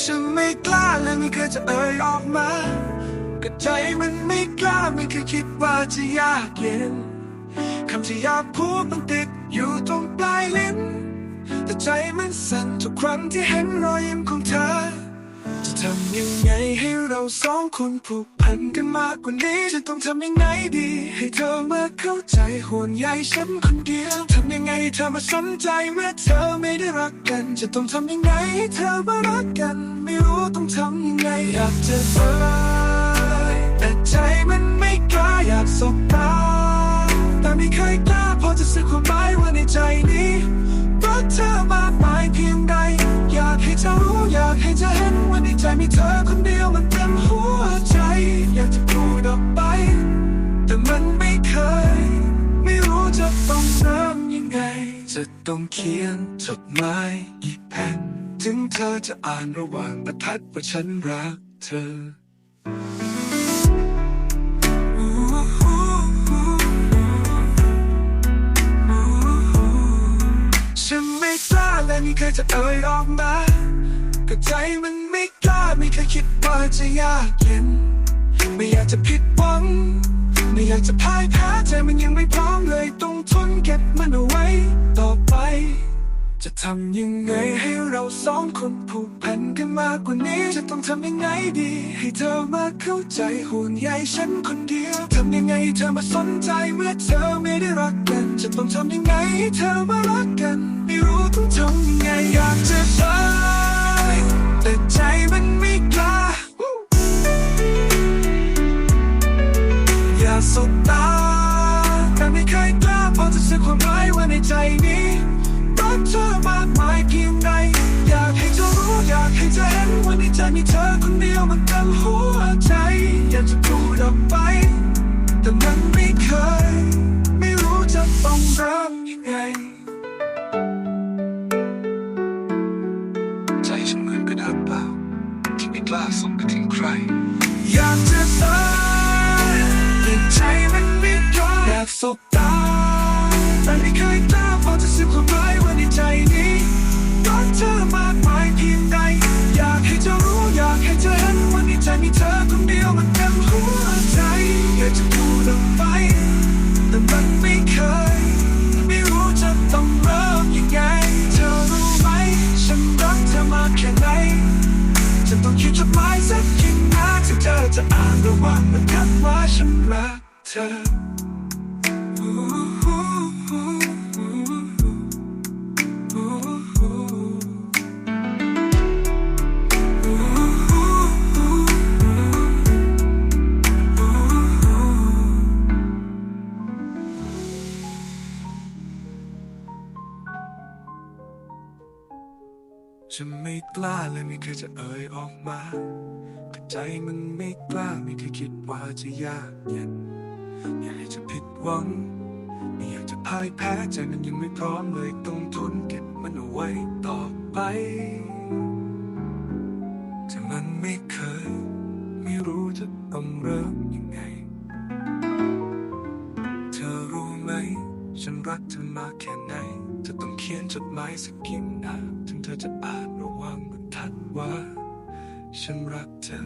ฉันไม่กล้าเลยไม่เคยจะเอ่ยออกมาก็ใจมันไม่กล้าไม่เคยคิดว่าจะยากเย็นคำที่อยากพูดมันติดอยู่ตรงปลายลิ้นแต่ใจมันสั่นทุกครั้งที่เห็นรอยยิ้มของเธอ ทำยังไงให้เราสองคนผูกพันกันมากกว่านี้จะต้องทำยังไงดี ให้เธอมาเข้าใจห่วงใยฉันคนเดียวทำยังไงให้เธอมาสนใจเมื่อเธอไม่ได้รักกัน จะต้องทำยังไงให้เธอมารักกัน ไม่รู้ต้องทำยังไงอยากจะเอ่ยแต่ใจมันไม่กล้าอยากสบตาแต่ไม่เคยกล้าพอจะสื่อความหมายว่าในใจนี้รักเธอมากมายเพียงใดอยากให้เธอรู้อยากให้เธอ มีเธอคนเดียวมันเต็มหัวใจ อยากจะพูดออกไป แต่มันไม่เคย ไม่รู้จะต้องเริ่มยังไง จะต้องเขียนจดหมายอีกแผ่นถึงเธอจะอ่านระหว่างบรรทัดว่าฉันรักเธอฉันไม่กล้าและไม่เคยจะเอ่ยออกมาก็ใจมันไม่ เคยจะยากเย็น ไม่อยากจะผิดหวัง ไม่อยากจะพ่ายแพ้ใจมันยังไม่พร้อมเลยต้องทนเก็บมันเอาไว้ ต่อไป จะทำยังไงให้เราสองคนผูกพันกันมากกว่านี้ จะต้องทำยังไงดี ให้เธอมาเข้าใจห่วงใยฉันคนเดียวทำยังไงเธอมาสนใจเมื่อเธอไม่ได้รักกัน จะต้องทำยังไงให้เธอมารักกัน พอจะสื่อความหมายว่าในใจนี้รักเธอมากมายเพียงใดอยากให้เธอรู้อยากให้เธอเห็นว่าในใจมีเธอคนเดียวมันเต็มหัวใจ อยากจะพูดออกไป แต่มันไม่เคย ไม่รู้จะต้องริ่มยังไงใจฉันเหมือนกระดาษเปล่าที่ไม่กล้าส่งไปถึงใคร อยากจะตายแต่ใจมันไม่กล้าอยากสบ แต่ไม่เคยกล้าพอจะสื่อความหมายว่าในใจนี้รักเธอมากมายเพียงใด อยากให้เธอรู้อยากให้เธอเห็นว่าในใจมีเธอคนเดียวมันเต็มหัวใจอยากจะพูดออกไปแต่มันไม่เคย ไม่รู้จะต้องเริ่มยังไง เธอรู้ไหม ฉันรักเธอมากแค่ไหนจะต้องเขียนจดหมายสักกี่หน้าถึงเธอจะอ่านระหว่างบรรทัดว่าฉันรักเธอ ฉันไม่กล้าเลยไม่เคยจะเอ่ยออกมาแต่ใจมันไม่กล้าไม่เคยคิดว่าจะยากเย็นอยากจะผิดหวังไม่อยากจะพ่ายแพ้ใจมันยังไม่พร้อมเลยต้องทนเก็บมันเอาไว้ต่อไปแต่มันไม่เคย ไม่รู้จะต้องเริ่มยังไง เธอรู้ไหม ฉันรักเธอมากแค่ไหน จะต้องเขียนจดหมายสักกี่หน้าถึงเธอจะอ่านระวังบรรทัดว่า ฉันรักเธอ